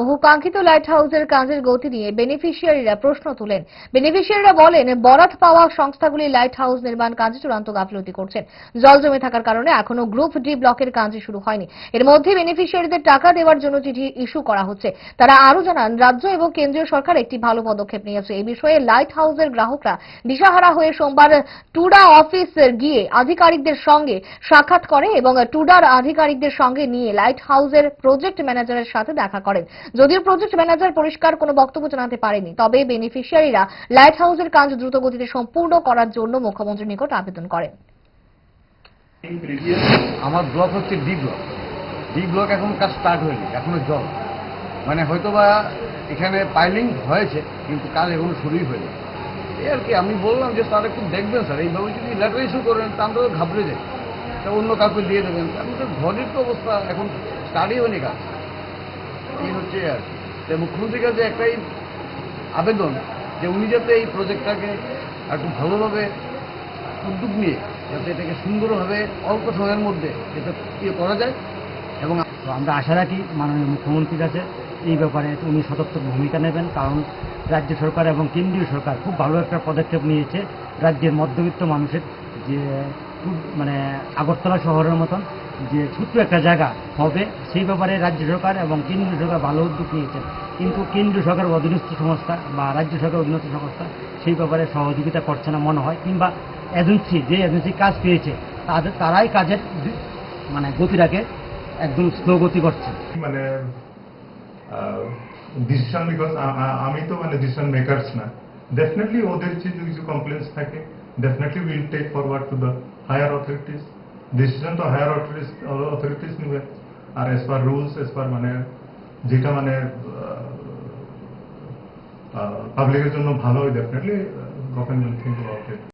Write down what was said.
বহুকাঙ্ক্ষিত light হাউসের কাজের গতি নিয়ে বেনিফিশিয়ারিরা প্রশ্ন তোলেন। বেনিফিশিয়ারিরা বলেন, বরাত পাওয়া সংস্থাগুলি লাইট হাউস নির্মাণ কাজে চূড়ান্ত গাফিলতি করছেন। জল জমে থাকার কারণে এখনও গ্রুপ ডি ব্লকের কাজ শুরু হয়নি। এর মধ্যে বেনিফিশিয়ারিদের টাকা দেওয়ার জন্য চিঠি ইস্যু করা হচ্ছে। তারা আরও জানান, রাজ্য এবং কেন্দ্রীয় সরকার একটি ভালো পদক্ষেপ নিয়েছে। এই বিষয়ে লাইট হাউসের গ্রাহকরা দিশাহারা হয়ে সোমবার টুডা অফিস গিয়ে আধিকারিকদের সঙ্গে সাক্ষাৎ করে এবং টুডার আধিকারিকদের সঙ্গে নিয়ে লাইট হাউসের প্রজেক্ট ম্যানেজারের সাথে দেখা করেন। যদিও প্রজেক্ট ম্যানেজার পরিষ্কার কোনো বক্তব্য জানাতে পারেনি, তবে বেনিফিশিয়ারিরা লাইট হাউসের কাজ দ্রুত গতিতে সম্পূর্ণ করার জন্য মুখ্যমন্ত্রীর নিকট আবেদন করেন। আমার ব্লক হচ্ছে ডি ব্লক। ডি ব্লক এখন কাজ স্টার্ট হয়নি, এখনও জল। মানে হয়তোবা এখানে পাইলিং হয়েছে, কিন্তু কাজ এখনও শুরুই হয়নি। এই আর কি, আমি বললাম যে স্যার একটু দেখবেন স্যার, এইভাবে যদি লেটার ইস্যু করেন তা আমরা ঘাবড়ে যাই তা অন্য কাউকে দিয়ে দেবেন। আমি তো ঘরের তো অবস্থা, এখন স্টার্টই হয়নি কাজ। এই হচ্ছে আর মুখ্যমন্ত্রীর কাছে একটাই আবেদন যে উনি যাতে এই প্রজেক্টটাকে একটু ভালোভাবে উদ্যোগ নিয়ে যাতে এটাকে সুন্দরভাবে অল্প সময়ের মধ্যে এটা ইয়ে করা যায় এবং আমরা আশা রাখি মাননীয় মুখ্যমন্ত্রীর কাছে এই ব্যাপারে উনি সতর্ক ভূমিকা নেবেন, কারণ রাজ্য সরকার এবং কেন্দ্রীয় সরকার খুব ভালো একটা পদক্ষেপ নিয়েছে রাজ্যের মধ্যবিত্ত মানুষের যে মানে আগরতলা শহরের মতন। যে ছোট্ট একটা জায়গা হবে, সেই ব্যাপারে রাজ্য সরকার এবং কেন্দ্রীয় সরকার ভালো উদ্যোগ নিয়েছে। কিন্তু কেন্দ্রীয় সরকার অধীনস্থ সংস্থা বা রাজ্য সরকার অধীনস্থ সংস্থা সেই ব্যাপারে সহযোগিতা করছে না মনে হয়, কিংবা এজেন্সি যে এজেন্সি কাজ পেয়েছে, তাদের, তারাই কাজের মানে গতিটাকে একদম স্লো গতি করছে। মানে ডিসিশন বিকজ আমি তো মানে ডিসিশন মেকারস না। ডেফিনেটলি ওদের যে কিছু কমপ্লেন্স থাকে definitely will take forward to the higher authorities decision তো হায়ার অথরিটিস নিবে আর as per rules as per মানে যেটা মানে পাবলিকের জন্য ভালো definitely government think about it